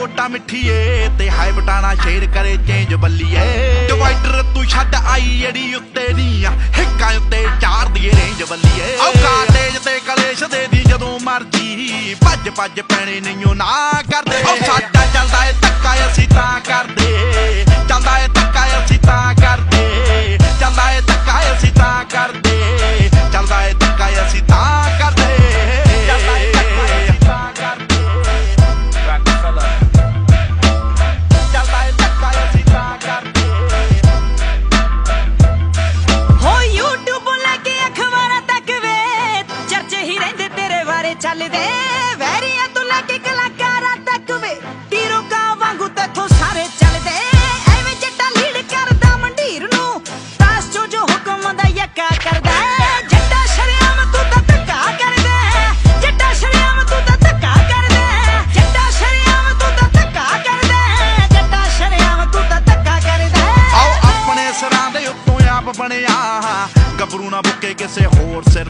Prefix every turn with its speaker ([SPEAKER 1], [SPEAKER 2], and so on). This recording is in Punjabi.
[SPEAKER 1] ਵੋਟਾਂ ਮਿੱਠੀਏ ਤੇ ਹਾਈ ਬਟਾਣਾ ਸ਼ੇਰ ਕਰੇ ਚੇਂਜ ਬੱਲੀਏ। ਡਿਵਾਈਡਰ ਤੂੰ ਛੱਡ ਆਈ ਜਿਹੜੀ ਉੱਤੇ ਨਹੀਂ ਆ ਹਿੱਕਾਂ ਉੱਤੇ ਚਾਰ ਦੀਏ ਰੇਂਜ ਬੱਲੀਏ। ਆਉ ਕਾਟੇਜ ਤੇ ਕਲੇਸ਼ ਦੇ ਦੀ ਜਦੋਂ ਮਰਜ਼ੀ, ਭੱਜ ਭੱਜ ਪੈਣੇ ਨਹੀਂਓ ਨਾ ਕਰਦੇ। ਉਹ ਸਾਡਾ ਚੱਲਦਾ ਏ ਧੱਕਾ ਅਸੀਂ ਤਾਂ ਕਰਦੇ। ਚੱਲਦਾ ਏ ਧੱਕਾ ਅਸੀਂ ਤਾਂ ਕਰਦੇ। ਚੱਲਦਾ ਏ ਧੱਕਾ ਅਸੀਂ ਤਾਂ ਕਰਦੇ। ਚੱਲਦਾ ਏ ਧੱਕਾ ਅਸੀਂ ਤਾਂ
[SPEAKER 2] ਹੀ ਰਹਿੰਦੇ ਤੇਰੇ ਬਾਰੇ ਚੱਲਦੇ। ਵੈਰੀਆਂ ਤੋਂ ਲੈ ਕੇ ਕਲਾਕਾਰਾਂ ਤੱਕ ਵੇ ਹੀਰੋ ਕਾ ਵਾਂਗੂ ਤੇਥੋਂ ਸਾਰੇ ਚੱਲਦੇ। ਐਵੇਂ ਜੱਟਾ ਲੀਡ ਕਰਦਾ ਮੰਡੀਰ ਨੂੰ ਤਾਸ ਚੋ ਜੋ ਹੁਕਮ ਦਾ ਯੱਕਾ ਕਰਦਾ। ਜੱਟਾ ਸ਼ਰਿਆਮ ਤੂੰ ਤਾਂ ਧੱਕਾ ਕਰਦਾ। ਜੱਟਾ ਸ਼ਰਿਆਮ ਤੂੰ ਤਾਂ ਧੱਕਾ ਕਰਦਾ। ਜੱਟਾ ਸ਼ਰਿਆਮ ਤੂੰ ਤਾਂ ਧੱਕਾ ਕਰਦਾ। ਜੱਟਾ ਸ਼ਰਿਆਮ ਤੂੰ ਤਾਂ ਧੱਕਾ ਕਰਦਾ।
[SPEAKER 1] ਆਓ ਆਪਣੇ ਸਿਰਾਂ ਦੇ ਉੱਤੋਂ ਆਪ ਬਣਿਆ। ਗੱਭਰੂ ਨਾ ਬੁੱਕੇ ਕਿਸੇ ਹੋਰ ਸਿਰ